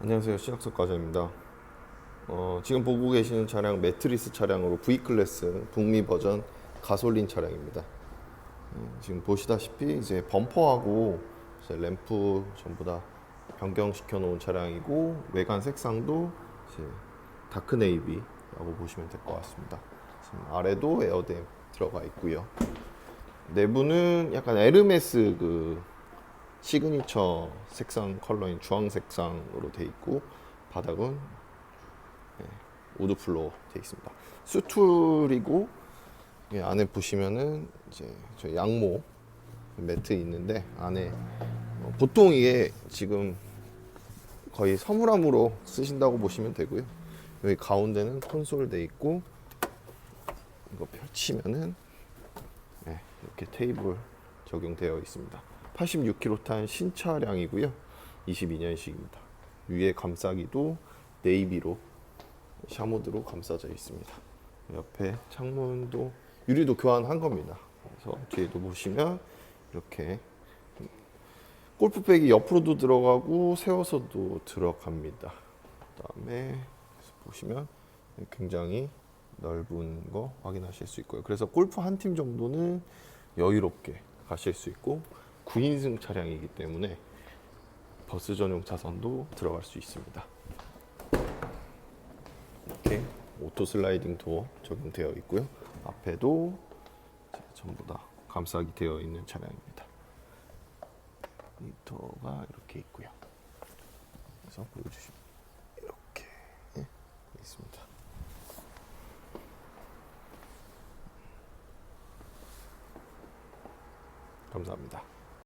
안녕하세요. 신학석 과장입니다. 어, 지금 보고 계시는 차량 매트리스 차량으로 V클래스 북미 버전 가솔린 차량입니다. 음, 지금 보시다시피 이제 범퍼하고 이제 램프 전부 다 변경시켜 놓은 차량이고 외관 색상도 이제 다크 네이비라고 보시면 될 것 같습니다. 지금 아래도 에어댐 들어가 있고요. 내부는 약간 에르메스 그 시그니처 색상 컬러인 주황 색상으로 돼 있고 바닥은 네, 우드 플로어 돼 있습니다. 수툴이고 예, 안에 보시면은 이제 저 양모 매트 있는데 안에 어, 보통 이게 지금 거의 서물함으로 쓰신다고 보시면 되고요. 여기 가운데는 콘솔 돼 있고 이거 펼치면은 네, 이렇게 테이블 적용되어 있습니다. 86km 탄 신차량이고요. 22년식입니다. 위에 감싸기도 네이비로 샤모드로 감싸져 있습니다. 옆에 창문도 유리도 교환한 겁니다. 그래서 뒤에도 보시면 이렇게 골프백이 옆으로도 들어가고 세워서도 들어갑니다. 그다음에 보시면 굉장히 넓은 거 확인하실 수 있고요. 그래서 골프 한 팀 정도는 여유롭게 가실 수 있고 9인승 차량이기 때문에 버스 전용 차선도 들어갈 수 있습니다. 이렇게 오토 슬라이딩 도어 적용되어 있고요. 앞에도 전부 다 감싸기 되어 있는 차량입니다. 미터가 이렇게 있고요. 그래서 보여주시면 이렇게 예, 있습니다. 감사합니다.